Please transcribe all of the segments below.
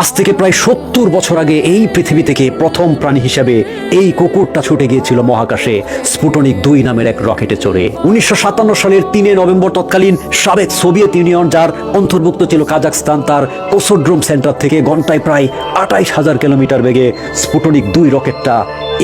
আজ থেকে প্রায় সত্তর বছর আগে এই পৃথিবী থেকে প্রথম প্রাণী হিসাবে এই কুকুরটা ছুটে গিয়েছিল মহাকাশে, স্পুটনিক দুই নামের এক রকেটে চড়ে। উনিশশো সাতান্ন সালের তিনে নভেম্বর তৎকালীন সাবেক সোভিয়েত ইউনিয়ন, যার অন্তর্ভুক্ত ছিল কাজাকস্তান তার কোসোড্রোম সেন্টার থেকে ঘন্টায় প্রায় আটাইশ হাজার কিলোমিটার বেগে স্পুটনিক দুই রকেটটা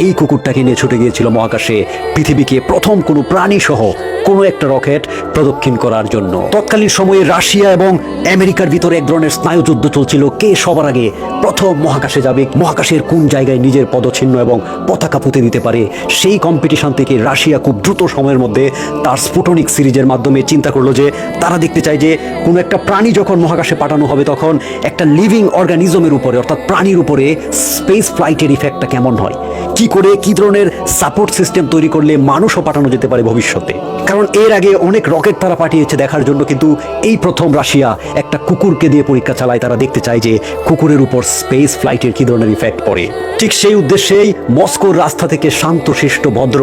এই কুকুরটাকে নিয়ে ছুটে গিয়েছিল মহাকাশে। পৃথিবীকে প্রথম কোনো প্রাণী সহ কোনো একটা রকেট প্রদক্ষিণ করার জন্য। তৎকালীন সময়ে রাশিয়া এবং আমেরিকার ভিতরে এক ধরনের স্নায়ুযুদ্ধ চলছিল। কে সবার আগে প্রথম মহাকাশে যাবে, মহাকাশের কোন জায়গায় নিজের পদচিহ্ন এবং পতাকা পুঁতে দিতে পারে, সেই কম্পিটিশন থেকে রাশিয়া খুব দ্রুত সময়ের মধ্যে তার স্পুটনিক সিরিজের মাধ্যমে চিন্তা করল যে, তারা দেখতে চায় যে, কোনো একটা প্রাণী যখন মহাকাশে পাঠানো হবে তখন একটা লিভিং অর্গানিজমের উপরে, অর্থাৎ প্রাণীর উপরে স্পেস ফ্লাইটের ইফেক্টটা কেমন হয়। কি করে কি ধরনের সাপোর্ট সিস্টেম তৈরি করলে মানুষও পাঠানো যেতে পারে ভবিষ্যতে? কারণ এর আগে অনেক রকেট তারা পাঠিয়েছে দেখার জন্য, কিন্তু এই প্রথম রাশিয়া একটা কুকুরকে দিয়ে পরীক্ষা চালায়। তারা দেখতে চায় যে কুকুরের উপর স্পেস ফ্লাইটের কি ধরনের ইফেক্ট পড়ে। ঠিক সেই উদ্দেশ্যেই মস্কোর রাস্তা থেকে শান্তশিষ্ট ভদ্র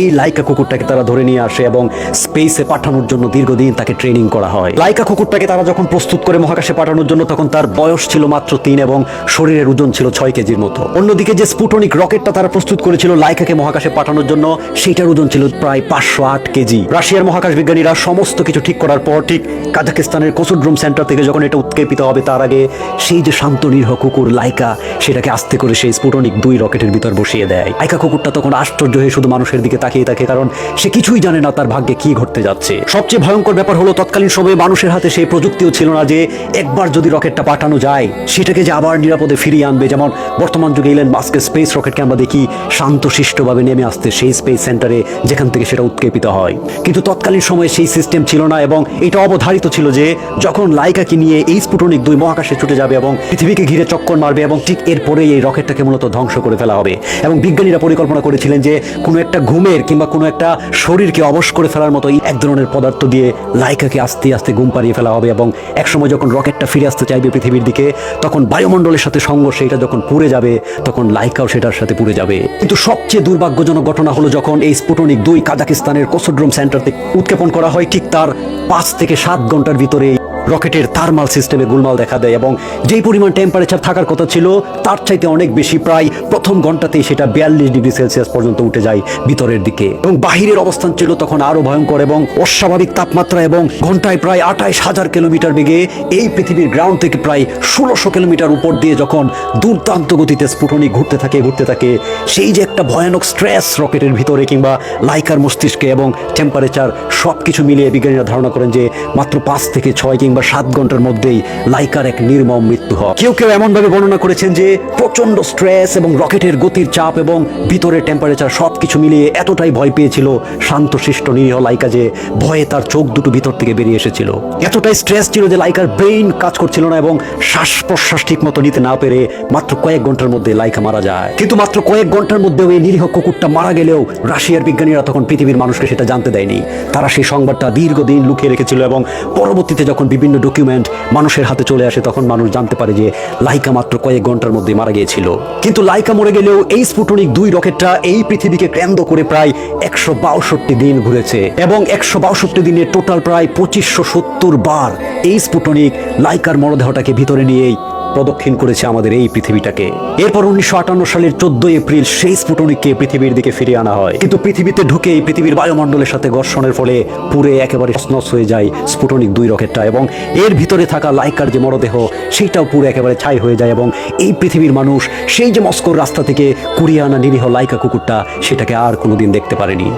এই লাইকা কুকুরটাকে তারা ধরে নিয়ে আসে এবং স্পেসে পাঠানোর জন্য দীর্ঘদিন তাকে ট্রেনিং করা হয়। লাইকা কুকুরটাকে তারা যখন প্রস্তুত করে মহাকাশে পাঠানোর জন্য, তখন তার বয়স ছিল মাত্র তিন এবং শরীরের ওজন ছিল ছয় কেজির মতো। অন্যদিকে যে স্পুটনিক রকেটটা তারা প্রস্তুত করেছিল লাইকাকে মহাকাশে পাঠানোর জন্য, সেটার ওজন ছিল প্রায় পাঁচশো আট কেজি। রাশিয়ার মহাকাশ বিজ্ঞানীরা সমস্ত কিছু ঠিক করার পর ঠিক কাজাকিস্তানের কোসোড্রোম সেন্টার থেকে যখন এটা উৎক্ষেপিত হবে, তার আগে সেই যে শান্ত, নিরহ কুকুর লাইকা, সেটাকে আস্তে করে সেই স্পুটনিক দুই রকেটের ভিতর বসিয়ে দেয়। লাইকা কুকুরটা তখন আশ্চর্য হয়ে শুধু মানুষের দিকে তাকিয়ে থাকে, কারণ সে কিছুই জানে না তার ভাগ্যে কি ঘটতে যাচ্ছে। সবচেয়ে ভয়ঙ্কর ব্যাপার হলো, তৎকালীন সময়ে মানুষের হাতে সেই প্রযুক্তিও ছিল না যে, একবার যদি রকেটটা পাঠানো যায়, সেটাকে যে আবার নিরাপদে ফিরিয়ে আনবে, যেমন বর্তমান যুগে ইলেন মাস্কের স্পেস রকেটকে আমরা দেখি শান্তশিষ্টভাবে নেমে আসতে সেই স্পেস সেন্টারে যেখান থেকে সেটা উৎক্ষেপিত হয়। কিন্তু তৎকালীন সময়ে সেই সিস্টেম ছিল না এবং এটা অবধারিত ছিল যে, যখন লাইকাকে নিয়ে এই স্পুটনিক দুই মহাকাশে ছুটে যাবে এবং পৃথিবীকে ঘিরে চক্কর মারবে এবং ঠিক এরপরেই এই রকেটটাকে মূলত ধ্বংস করে ফেলা হবে। এবং বিজ্ঞানীরা পরিকল্পনা করেছিলেন যে কোনো একটা ঘুমের কিংবা কোনো একটা শরীরকে অবশ করে ফেলার মতো এক ধরনের পদার্থ দিয়ে লাইকাকে আস্তে আস্তে ঘুম পাড়িয়ে ফেলা হবে এবং একসময় যখন রকেটটা ফিরে আসতে চাইবে পৃথিবীর দিকে, তখন বায়ুমণ্ডলের সাথে সংঘর্ষে এটা যখন পুড়ে যাবে, তখন লাইকাও সেটার সাথে পুড়ে যাবে। কিন্তু সবচেয়ে দুর্ভাগ্যজনক ঘটনা হলো যখন এই স্পুটনিক দুই কাজাকিস্তানের কোসোড্রোম সেন্টার থেকে উৎক্ষেপণ করা হয়, ঠিক তার পাঁচ থেকে সাত ঘণ্টার ভিতরে রকেটের থার্মাল সিস্টেমে গোলমাল দেখা দেয় এবং যেই পরিমাণ টেম্পারেচার থাকার কথা ছিল, তার চাইতে অনেক বেশি প্রায় প্রথম ঘন্টাতেই সেটা বিয়াল্লিশ ডিগ্রি সেলসিয়াস পর্যন্ত উঠে যায় ভিতরের দিকে। এবং বাহিরের অবস্থান ছিল তখন আরও ভয়ঙ্কর এবং অস্বাভাবিক তাপমাত্রা এবং ঘন্টায় প্রায় আঠাইশ হাজার কিলোমিটার বেগে এই পৃথিবীর গ্রাউন্ড থেকে প্রায় ষোলোশো কিলোমিটার উপর দিয়ে যখন দুর্দান্ত গতিতে স্ফুটনিক ঘুরতে থাকে ঘুরতে থাকে, সেই যে একটা ভয়ানক স্ট্রেস রকেটের ভিতরে কিংবা লাইকার মস্তিষ্কে এবং টেম্পারেচার সব কিছু মিলিয়ে বিজ্ঞানীরা ধারণা করেন যে মাত্র পাঁচ থেকে ছয় কিংবা সাত ঘণ্টার মধ্যেই লাইকার এক নির্মম মৃত্যু হয়। কেউ কেউ এমনভাবে বর্ণনা করেছেন যে প্রচণ্ড স্ট্রেস এবং রকেটের গতির চাপ এবং ভিতরের টেম্পারেচার সব কিছু মিলিয়ে এতটাই ভয় পেয়েছিল শান্তশিষ্ট নিরীহ লাইকা যে ভয়ে তার চোখ দুটো ভিতর থেকে বেরিয়ে এসেছিল। এতটাই স্ট্রেস ছিল যে লাইকার ব্রেইন কাজ করছিল না এবং শ্বাস প্রশ্বাস ঠিক মতো নিতে না পেরে মাত্র কয়েক ঘণ্টার মধ্যে লাইকা মারা যায়। কিন্তু মাত্র কয়েক ঘণ্টার মধ্যে ওই নিরীহ কুকুরটা মারা গেলেও রাশিয়ার বিজ্ঞানীরা তখন পৃথিবীর মানুষকে সেটা জানতে দেয়নি। তারা সেই সংবাদটা দীর্ঘদিন লুকিয়ে রেখেছিল এবং পরবর্তীতে যখন বিভিন্ন ডকুমেন্ট মানুষের হাতে চলে আসে, তখন মানুষ জানতে পারে যে লাইকা মাত্র কয়েক ঘণ্টার মধ্যে মারা গিয়েছিল। কিন্তু লাইকা মরে গেলেও এই স্পুটনিক দুই রকেটটা এই পৃথিবীকে কেন্দ্র করে প্রায় একশো বাষট্টি দিন ঘুরেছে এবং একশো বাষট্টি দিনে টোটাল প্রায় পঁচিশশো সত্তর বার এই স্পুটনিক লাইকার মরদেহটাকে ভিতরে নিয়েই প্রদক্ষিণ করেছে আমাদের এই পৃথিবীটাকে। এরপর উনিশশো আটান্ন সালের চোদ্দই এপ্রিল সেই স্পুটনিককে পৃথিবীর দিকে ফিরিয়ে আনা হয়। কিন্তু পৃথিবীতে ঢুকেই পৃথিবীর বায়ুমণ্ডলের সাথে ঘর্ষণের ফলে পুরে একেবারে স্নস হয়ে যায় স্পুটনিক দুই রকেটটা এবং এর ভিতরে থাকা লাইকার যে মরদেহ, সেইটাও পুরো একেবারে ছাই হয়ে যায় এবং এই পৃথিবীর মানুষ সেই যে মস্কোর রাস্তা থেকে কুড়িয়ে আনা নিরীহ লাইকা কুকুরটা, সেটাকে আর কোনোদিন দেখতে পারেনি।